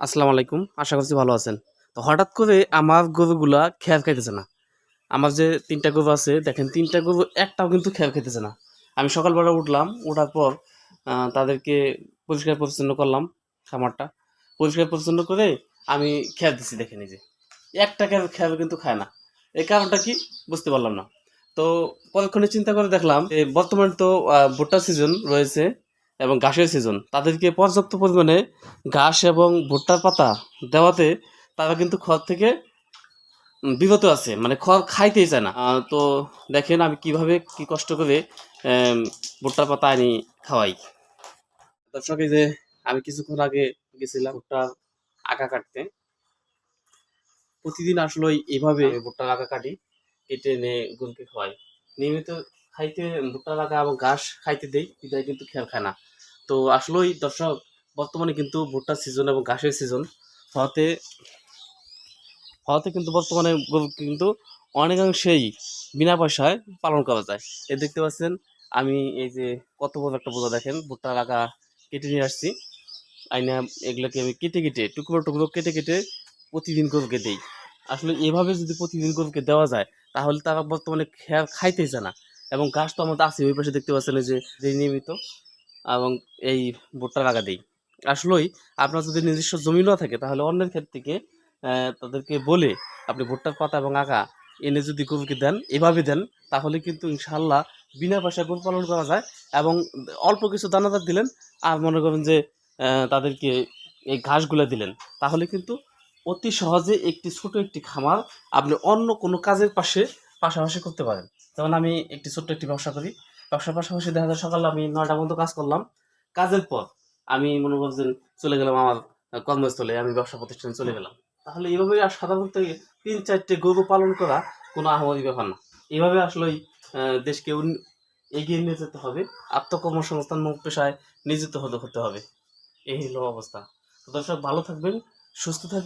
আসসালামু আলাইকুম, আশা করছি ভালো আছেন। তো হঠাৎ করে আমার গরুগুলা খেয়াল খাইতেছে না। আমার যে তিনটা গরু আছে, দেখেন তিনটা গরু একটাও কিন্তু খেয়াল খাইতেছে না। আমি সকালবেলা উঠলাম ওঠার পর তাদেরকে পরিষ্কার পরিচ্ছন্ন করলাম খামারটা। পরিষ্কার পরিচ্ছন্ন করে আমি খেয়াল দিচ্ছি দেখে নিজে একটা খেয়াল খেয়াল কিন্তু খায় না। এই কারণটা কি বুঝতে পারলাম না। তো পরক্ষণে চিন্তা করে দেখলাম বর্তমানে তো ভুট্টা সিজন রয়েছে। এবং ঘাসের সিজন তাদেরকে পর্যাপ্ত পরিমাণে ঘাস এবং ভুট্টার পাতা দেওয়াতে তারা কিন্তু খড় থেকে বিরত আছে মানে খড় খাইতেই চায় না। তো দেখেন আমি কীভাবে কি কষ্ট করে ভুট্টার পাতা আনি খাওয়াই। দর্শক, এই যে আমি কিছুক্ষণ আগে গেছিলাম ভুট্টার আঁকা কাটতে। প্রতিদিন আসলে এইভাবে ভুট্টার আঁকা কাটি, কেটে এনে গরুকে খাওয়াই। নিয়মিত খাইতে ভুট্টা আঁকা এবং ঘাস খাইতে দেই বিদায় কিন্তু খেয়াল খায় না তো আসলেই দর্শক, বর্তমানে কিন্তু ভুট্টার সিজন এবং ঘাসের সিজন হওয়াতে হওয়াতে কিন্তু বর্তমানে কিন্তু অনেকাংশেই বিনা পয়সায় পালন করা যায়। এ দেখতে পাচ্ছেন, আমি এই যে কত বড় একটা বোঝা দেখেন ভুট্টার লাগা কেটে নিয়ে আসছি। আইনা এগুলোকে আমি কেটে কেটে, টুকরো টুকরো কেটে কেটে প্রতিদিন গরুকে দেই। আসলে এভাবে যদি প্রতিদিন গরুকে দেওয়া যায়, তাহলে তারা বর্তমানে খেয়াল খাইতেই চায় না। এবং ঘাস তো আমাদের আছে, ওই পাশে দেখতে পাচ্ছেন যে যে নিয়মিত, এবং এই ভুট্টা লাগা দিই। আসলেই আপনার যদি নিজস্ব জমি না থাকে, তাহলে অন্যের ক্ষেত থেকে তাদেরকে বলে আপনি ভুট্টার পাতা এবং আঁকা এনে যদি গরুকে দেন, এভাবে দেন, তাহলে কিন্তু ইনশাল্লাহ বিনা পয়সায় গরু পালন করা যায় এবং অল্প কিছু দানাদার দিলেন আর মনে করেন যে তাদেরকে এই ঘাসগুলো দিলেন, তাহলে কিন্তু অতি সহজে একটি ছোট একটি খামার আপনি অন্য কোনো কাজের পাশে, পাশাপাশি করতে পারেন। যেমন আমি একটি ছোট্ট একটি ব্যবসা করি। ব্যবসার পাশাপাশি দেখা যায় সকালে আমি নয়টা পর্যন্ত কাজ করলাম। কাজের পর আমি মনে করছেন চলে গেলাম আমার কর্মস্থলে, আমি ব্যবসা প্রতিষ্ঠানে চলে গেলাম। তাহলে এইভাবে আর সাধারণত তিন চারটে গরু পালন করা কোনো আহামরি ব্যাপার না। এইভাবে আসলে দেশকে এগিয়ে নিয়ে যেতে হবে। আত্মকর্মসংস্থান মুখ পেশায় নিয়োজিত হতে হতে হবে। এই হলো অবস্থা। দর্শক, ভালো থাকবেন, সুস্থ থাকবেন।